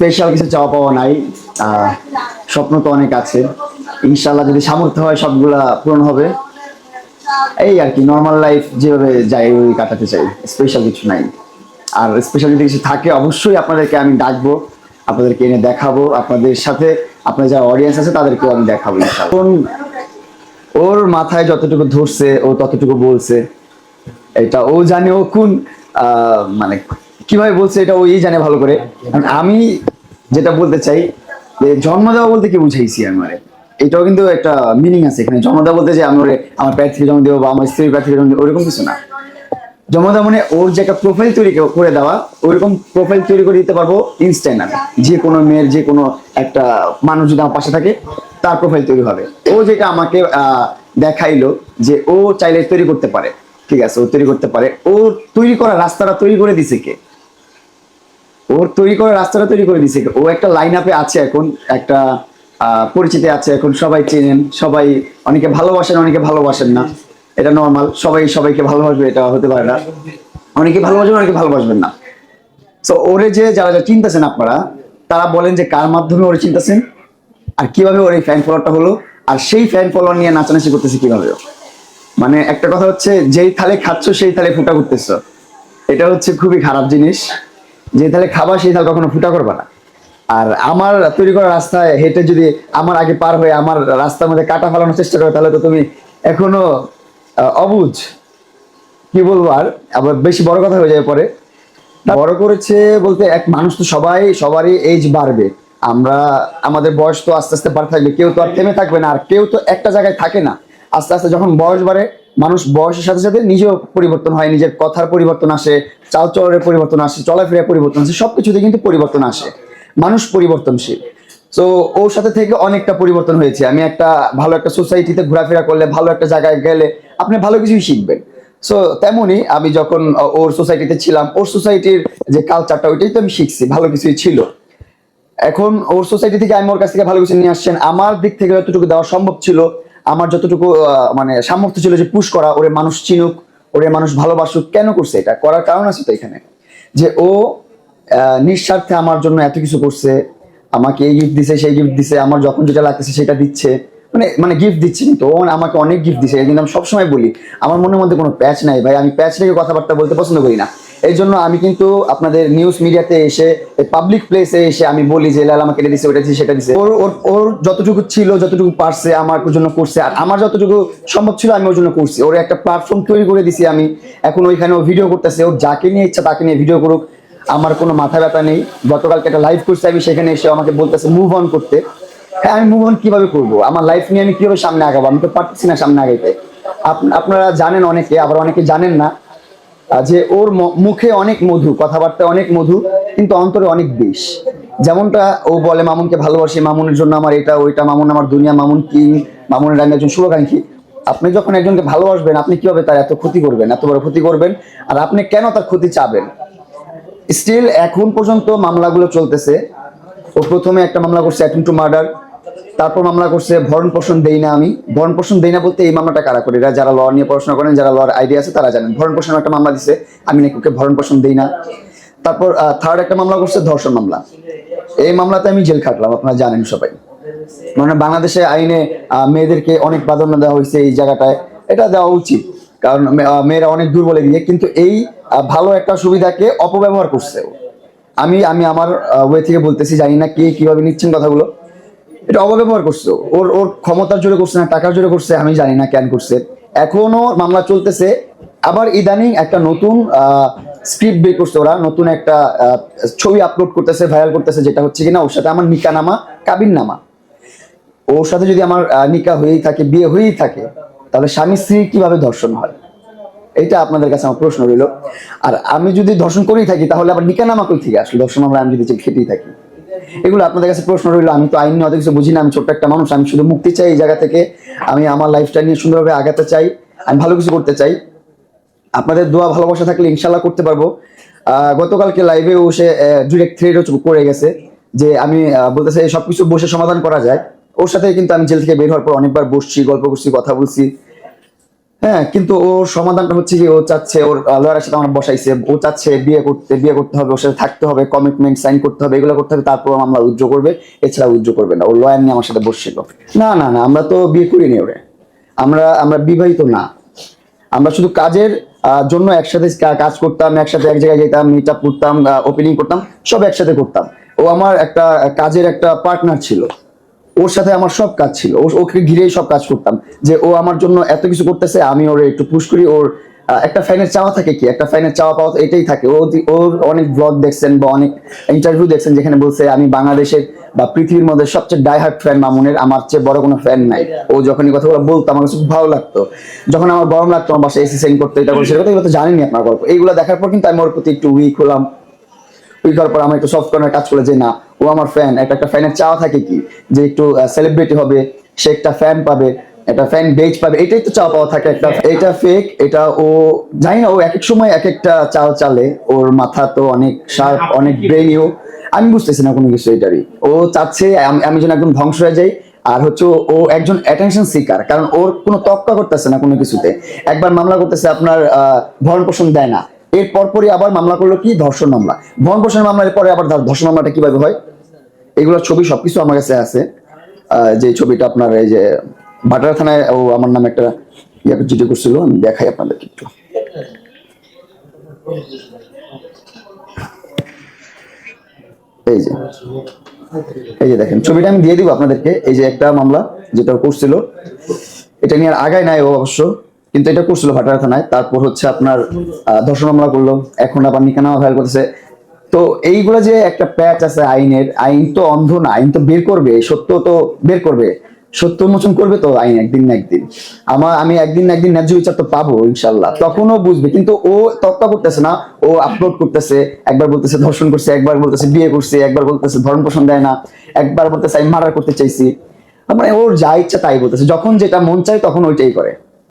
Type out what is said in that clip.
Special কিছু চাওয়া পাওয়া নাই। স্বপ্ন তো অনেক আছে। ইনশাল্লাহ যদি সামর্থ্য হয় সবগুলা পূরণ হবে। এই আর কি নর্মাল লাইফ যেভাবে যাই ওই কাটাতে চাই। স্পেশাল কিছু নাই। আর স্পেশাল যদি কিছু থাকে, অবশ্যই আপনাদেরকে আমি ডাকবো, আপনাদেরকে এনে দেখাবো। আপনাদের সাথে আপনার যারা অডিয়েন্স আছে, তাদেরকেও আমি দেখাবো এখন ওর মাথায় যতটুকু ধরছে, ও ততটুকু বলছে, এটা ও জানে ও কোন মানে কীভাবে বলছে এটা ওই জানে ভালো করে। আমি যেটা বলতে চাই জন্ম দেওয়া বলতে কি বুঝাইছি আমি মানে? এটাও কিন্তু একটা মিনিং আছে এখানে। জন্ম দেওয়া বলতে যে আমি ওরে আমার প্যার থেকে জন্ম দেবো বা আমার স্ত্রীর প্যার থেকে জন্ম দেবো, ওরকম কিছু না। জন্ম দেওয়া মানে ওর যে একটা প্রোফাইল তৈরি করে দেওয়া ওইরকম প্রোফাইল তৈরি করে দিতে পারব ইনস্ট্যান্ট আমি যে কোনো মেয়ের যে কোনো একটা মানুষ যদি আমার পাশে থাকে, তার প্রোফাইল তৈরি হবে। ও যেটা আমাকে দেখাইলো যে ও চাইলে তৈরি করতে পারে। ঠিক আছে, ও তৈরি করতে পারে। ও তৈরি করা রাস্তাটা তৈরি করে দিছে কে? ওর তৈরি করা রাস্তাটা তৈরি করে দিছে। ও একটা লাইন আপে আছে এখন, একটা পরিচিতি আছে এখন, সবাই চেনেন, সবাই অনেকে ভালোবাসেন অনেকে ভালোবাসেন না। এটা নর্মাল সবাই, সবাইকে ভালোবাসবে, এটা হতে পারে না। অনেকে ভালোবাসবেন অনেকে ভালোবাসবেন না। তো ওরে যে, যারা যারা চিন্তাছেন আপনারা, তারা বলেন যে, কার মাধ্যমে ওরে চিন্তাছেন? আর কীভাবে ওর এই ফ্যান ফলোয়ারটা হলো? আর সেই ফ্যান ফলোয়ার নিয়ে নাচানাচি করতেছে কীভাবে? মানে একটা কথা হচ্ছে, যেই থালে খাচ্ছ, সেই থালে ফুটা করতেছ এটা হচ্ছে খুবই খারাপ জিনিস। যে তাহলে খাবার সেই তাহলে কখনো ফুটা করবা না। আর আমার তৈরি করা রাস্তায় হেঁটে যদি আমার আগে পার হয়ে আমার রাস্তার মধ্যে কাটা ফেলানোর চেষ্টা করে, তাহলে তো তুমি এখনও অবুঝ কি বলব আর? আবার বেশি বড় কথা হয়ে যায় পরে। বড় করেছে বলতে এক মানুষ তো সবাই, সবারই এজ বাড়বে। আমরা, আমাদের বয়স তো আস্তে আস্তে বাড়তে থাকবে। কেউ তো আর থেমে থাকবে না, আর কেউ তো একটা জায়গায় থাকে না। আস্তে আস্তে যখন বয়স বাড়ে মানুষ বয়সের সাথে সাথে নিজেও পরিবর্তন হয়, নিজের কথার পরিবর্তন আসে চাল চলনের পরিবর্তন আসে, চলাফেরার পরিবর্তন আসে, সবকিছুতে কিন্তু পরিবর্তন আসে। মানুষ পরিবর্তনশীল। তো ওর সাথে থেকে অনেকটা পরিবর্তন হয়েছে। আমি একটা ভালো একটা সোসাইটিতে ঘোরাফেরা করলে, ভালো একটা জায়গায় গেলে আপনি ভালো কিছুই শিখবেন। সো তেমনি আমি যখন ওর সোসাইটিতে ছিলাম, ওর সোসাইটির যে কালচারটা ওইটাই তো আমি শিখছি, ভালো কিছুই ছিল। এখন ওর সোসাইটি থেকে আমি ওর কাছ থেকে ভালো কিছু নিয়ে আসছেন। আমার দিক থেকে যতটুকু দেওয়া সম্ভব ছিল আমার যতটুকু মানে সামর্থ্য ছিল যে পুশ করা, ওরে মানুষ চিনুক, ওরে মানুষ ভালোবাসুক, কেন করছে এটা? করার কারণ আছে তো এখানে। যে ও নিঃস্বার্থে আমার জন্য এত কিছু করছে, আমাকে এই গিফট দিছে, সেই গিফট দিছে, আমার যখন যেটা লাগতেছে সেটা দিচ্ছে। মানে মানে গিফট দিচ্ছে কিন্তু, ও আমাকে অনেক গিফট দিছে কিন্তু আমি সবসময় বলি, আমার মনের মধ্যে কোনো প্যাচ নাই, ভাই, আমি প্যাচ রেখে কথাবার্তা বলতে পছন্দ করি না। এই জন্য আমি কিন্তু আপনাদের নিউজ মিডিয়াতে এসে পাবলিক প্লেসে এসে আমি বলি যে, লাল আমাকে এটা দিছে ওটা দিছে, সেটা দিছে। ওর ওর ওর যতটুকু ছিল, যতটুকু পারছে, আমার জন্য করছে। আর আমার যতটুকু সম্ভব ছিল, আমি ওর জন্য করছি। ওর একটা প্ল্যাটফর্ম তৈরি করে দিছি আমি। এখন ওইখানে ও ভিডিও করতেছে। ওর যাকে নিয়ে ইচ্ছা, তাকে নিয়ে ভিডিও করুক। আমার কোনো মাথা ব্যথা নেই। গতকালকে একটা লাইভ করছি আমি, সেখানে এসে আমাকে বলতেছে মুভ অন করতে। হ্যাঁ আমি মুভ অন কীভাবে করব? আমার লাইফ নিয়ে আমি কীভাবে সামনে আগাবো? আমি তো পারতেছি না সামনে আগাইতে। আপ- আপনারা জানেন অনেকে, আবার অনেকে জানেন না। যে ওর মুখে অনেক মধু কথাবার্তা অনেক মধু কিন্তু অন্তরে অনেক বিষ। যেমনটা ও বলে, মামুনকে ভালোবাসি, মামুনের জন্য আমার এটা, ওইটা, মামুন আমার দুনিয়া, মামুন কিং, মামুনের আমি একজন শুভাকাঙ্ক্ষী। আপনি যখন একজনকে ভালোবাসবেন, আপনি কীভাবে তার এত ক্ষতি করবেন, এত বড় ক্ষতি করবেন, আর আপনি কেন তার ক্ষতি চাবেন? স্টিল এখন পর্যন্ত মামলাগুলো চলতেছে। ও প্রথমে একটা মামলা করছে অ্যাটেম্প টু মার্ডার। তারপর মামলা করছে, ভরণ পোষণ দেই না আমি। ভরণ পোষণ দেই না বলতে এই মামলাটা কারা করে? এরা যারা ল নিয়ে পড়াশোনা করেন, যারা লর আইডিয়া আছে, তারা জানেন। ভরণ পোষণ একটা মামলা দিছে, আমি নাকি ভরণ পোষণ দেই না। তারপর থার্ড একটা মামলা করছে, ধর্ষণ মামলা। এই মামলাতে আমি জেল খাটলাম, আপনারা জানেন সবাই। মানে বাংলাদেশে আইনে মেয়েদেরকে অনেক প্রাধান্য দেওয়া হয়েছে এই জায়গাটায়। এটা দেওয়া উচিত, কারণ মেয়েরা অনেক দুর্বলে দিয়ে কিন্তু এই ভালো একটা সুবিধাকে অপব্যবহার করছে আমি আমি আমার ওয়ে থেকে বলতেছি, জানি না কে কীভাবে নিচ্ছেন কথাগুলো। এটা অপব্যবহার করছে। ওর ওর ক্ষমতার জোরে করছে না, টাকার জোরে করছে, আমি জানি না কেন করছে। এখনও মামলা চলতেছে। আবার ইদানিং একটা নতুন স্ক্রিপ্ট বের করছে ওরা, নতুন একটা ছবি আপলোড করতেছে ভাইরাল করতেছে, যেটা হচ্ছে কিনা, ওর সাথে আমার নিকা নামা কাবিন নামা ওর সাথে যদি আমার নিকা হয়েই থাকে, বিয়ে হয়েই থাকে, তাহলে স্বামী স্ত্রী কীভাবে ধর্ষণ হয়? এটা আপনাদের কাছে আমার প্রশ্ন রইল। আর আমি যদি ধর্ষণ করেই থাকি, তাহলে আবার নিকা নামা কই থেকে আসলে? ধর্ষণ আমরা আমি যদি খেতেই থাকি। এগুলো আপনাদের কাছে প্রশ্ন রইল, আমি তো আইন নিয়ে অত কিছু বুঝি না, আমি ছোট্ট একটা মানুষ, আমি শুধু মুক্তি চাই এই জায়গা থেকে। আমি আমার লাইফটা নিয়ে সুন্দরভাবে আগাতে চাই, আমি ভালো কিছু করতে চাই। আপনাদের দোয়া, ভালোবাসা থাকলে ইনশাল্লাহ করতে পারব। গতকালকে লাইভে সে ডিরেক্ট থ্রেড করে গেছে যে আমি বলতেছে সবকিছু বসে সমাধান করা যায়। ওর সাথে কিন্তু আমি জেল থেকে বের হওয়ার পর অনেকবার বসছি, গল্প করছি, কথা বলছি। হ্যাঁ কিন্তু ওর সমাধানটা হচ্ছে কি, ও চাচ্ছে ওর লয়ারের সাথে আমার বসাইছে। ও চাচ্ছে বিয়ে করতে বিয়ে করতে হবে, ওর সাথে থাকতে হবে কমিটমেন্ট সাইন করতে হবে, এগুলো করতে হবে, তারপর আমরা উজ্জ্ব করবে, এছাড়া উজ্জ্ব করবে না। ওর লয়ার নিয়ে আমার সাথে বসছিল। না না না, আমরা তো বিয়ে করিনি ওরে। আমরা আমরা বিবাহিত না। আমরা শুধু কাজের জন্য একসাথে কাজ করতাম, একসাথে এক জায়গায় যেতাম মিট আপ করতাম ওপেনিং করতাম, সব একসাথে করতাম। ও আমার একটা, কাজের একটা পার্টনার ছিল। ওর সাথে আমার সব কাজ ছিল। ওকে ঘিরেই সব কাজ করতাম। যে ও আমার জন্য এত কিছু করতেছে আমি ওর একটু পুশ করি। ওর একটা ফ্যানের চাওয়া থাকে কি? একটা ফ্যানের চাওয়া পাওয়া এটাই থাকে। ও ওর অনেক ব্লগ দেখছেন বা অনেক ইন্টারভিউ দেখছেন যেখানে বলছে আমি বাংলাদেশের বা পৃথিবীর মধ্যে সবচেয়ে ডাইহার্ট ফ্যান মামুনের আমার চেয়ে বড় কোনো ফ্যান নাই। ও যখন এই কথাগুলো বলতো আমার কাছে খুব ভালো লাগতো। যখন আমার গরম লাগতো আমার বাসায় এসি সেন্ড করতে এটা করতে, এগুলো তো জানিনি আপনার গল্প। এইগুলো দেখার পর কিন্তু আমি ওর প্রতি একটু উইক হলাম। পর আমার একটু সফট কর্নার কাজ করে যে না ও আমার ফ্যান একটা একটা ফ্যানের চাওয়া থাকে কি? যে একটু সেলিব্রিটি হবে সে একটা ফ্যান পাবে একটা ফ্যান বেজ পাবে এটাই তো চাওয়া পাওয়া থাকে একটা এটা ফেক এটা ও জানি না ও এক এক সময় এক একটা চাল চালে ওর মাথা তো অনেক শার্প অনেক ব্রেনিও আমি বুঝতেছি না কোনো কিছু এটারই। ও চাচ্ছে আমি- যেন একদম ধ্বংস হয়ে যাই আর হচ্ছে ও- ও একজন অ্যাটেনশন সিকার কারণ ওর কোনো তক্কা করতেছে না কোনো কিছুতে। একবার মামলা করতেছে আপনার ভরণ পোষণ দেয় না। এর পরপরই আবার মামলা করল কি? ধর্ষণ মামলা। ভরণ পোষণ মামলার পরে আবার ধর- ধর্ষণ মামলাটা কীভাবে হয়? এগুলোর ছবি সবকিছু আমার কাছে আছে। যে ছবিটা আপনার এই যে ভাটারা থানায় ও আমার নামে একটা ইয়ে চিঠি করছিল, আমি দেখাই আপনাদেরকে একটু। এই যে এই যে দেখেন, ছবিটা আমি দিয়ে দিব আপনাদেরকে। এই যে একটা মামলা যেটা করছিল, এটা নিয়ে আর আগায় নাই ও অবশ্য। কিন্তু এটা করছিল ভাটারা থানায় তারপর হচ্ছে আপনার ধর্ষণ মামলা করল, এখন আবার নিকানামা ফাইল করতেছে তো এইগুলা যে একটা প্যাচ আছে আইনের, আইন তো অন্ধ না, আইন তো বের করবে, সত্য তো বের করবে। সত্য উন্মোচন করবে তো আইন একদিন না একদিন। আমার, আমি একদিন না একদিন ন্যায্য বিচার তো পাবো ইনশাল্লাহ তখনও বুঝবে, কিন্তু ও তক্কা করতেছে না, ও আপলোড করতেছে, একবার বলতেছে ধর্ষণ করছে, একবার বলতেছে বিয়ে করছে, একবার বলতেছে ধর্ম পোষণ দেয় না, একবার বলতেছে আমি মার্ডার করতে চাইছি। মানে ওর যা ইচ্ছা তাই বলতেছে, যখন যেটা মন চায় তখন ওইটাই করে।